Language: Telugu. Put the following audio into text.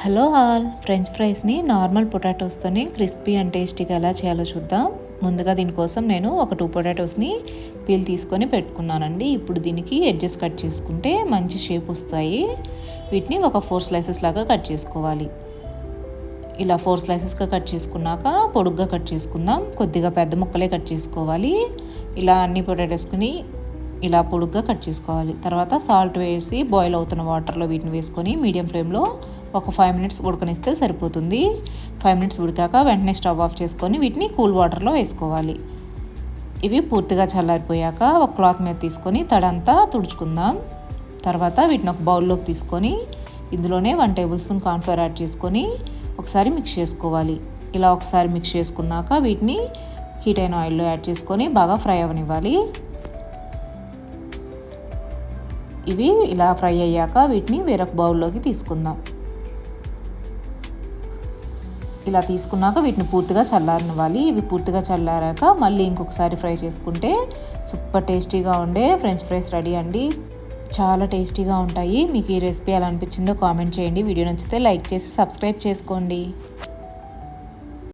Hello all. ఫ్రెంచ్ ఫ్రైస్ని నార్మల్ పొటాటోస్తోని క్రిస్పీ అండ్ టేస్టీగా ఎలా చేయాలో చూద్దాం. ముందుగా దీనికోసం నేను ఒక టూ పొటాటోస్ని పీల్ తీసుకొని పెట్టుకున్నానండి. ఇప్పుడు దీనికి ఎడ్జెస్ కట్ చేసుకుంటే మంచి షేప్ వస్తాయి. వీటిని ఒక ఫోర్ స్లైసెస్ లాగా కట్ చేసుకోవాలి. ఇలా ఫోర్ స్లైసెస్గా కట్ చేసుకున్నాక పొడుగ్గా కట్ చేసుకుందాం. కొద్దిగా పెద్ద ముక్కలే కట్ చేసుకోవాలి. ఇలా అన్ని పొటాటోస్ని ఇలా పొడుగ్గా కట్ చేసుకోవాలి. తర్వాత సాల్ట్ వేసి బాయిల్ అవుతున్న వాటర్లో వీటిని వేసుకొని మీడియం ఫ్లేమ్లో ఒక ఫైవ్ మినిట్స్ ఉడకనిస్తే సరిపోతుంది. ఫైవ్ మినిట్స్ ఉడికాక వెంటనే స్టవ్ ఆఫ్ చేసుకొని వీటిని కూల్ వాటర్లో వేసుకోవాలి. ఇవి పూర్తిగా చల్లారిపోయాక ఒక క్లాత్ మీద తీసుకొని తడంతా తుడుచుకుందాం. తర్వాత వీటిని ఒక బౌల్లోకి తీసుకొని ఇందులోనే one tablespoon cornflour add చేసుకొని ఒకసారి మిక్స్ చేసుకోవాలి. ఇలా ఒకసారి మిక్స్ చేసుకున్నాక వీటిని హీట్ అయిన ఆయిల్లో యాడ్ చేసుకొని బాగా ఫ్రై అవనివ్వాలి. ఇవి ఇలా ఫ్రై అయ్యాక వీటిని వేరొక బౌల్లోకి తీసుకుందాం. ఇలా తీసుకున్నాక వీటిని పూర్తిగా చల్లారనివ్వాలి. ఇవి పూర్తిగా చల్లారాక మళ్ళీ ఇంకొకసారి ఫ్రై చేసుకుంటే సూపర్ టేస్టీగా ఉండే ఫ్రెంచ్ ఫ్రైస్ రెడీ అండి. చాలా టేస్టీగా ఉంటాయి. మీకు ఈ రెసిపీ ఎలా అనిపించిందో కామెంట్ చేయండి. వీడియో నచ్చితే లైక్ చేసి సబ్స్క్రైబ్ చేసుకోండి.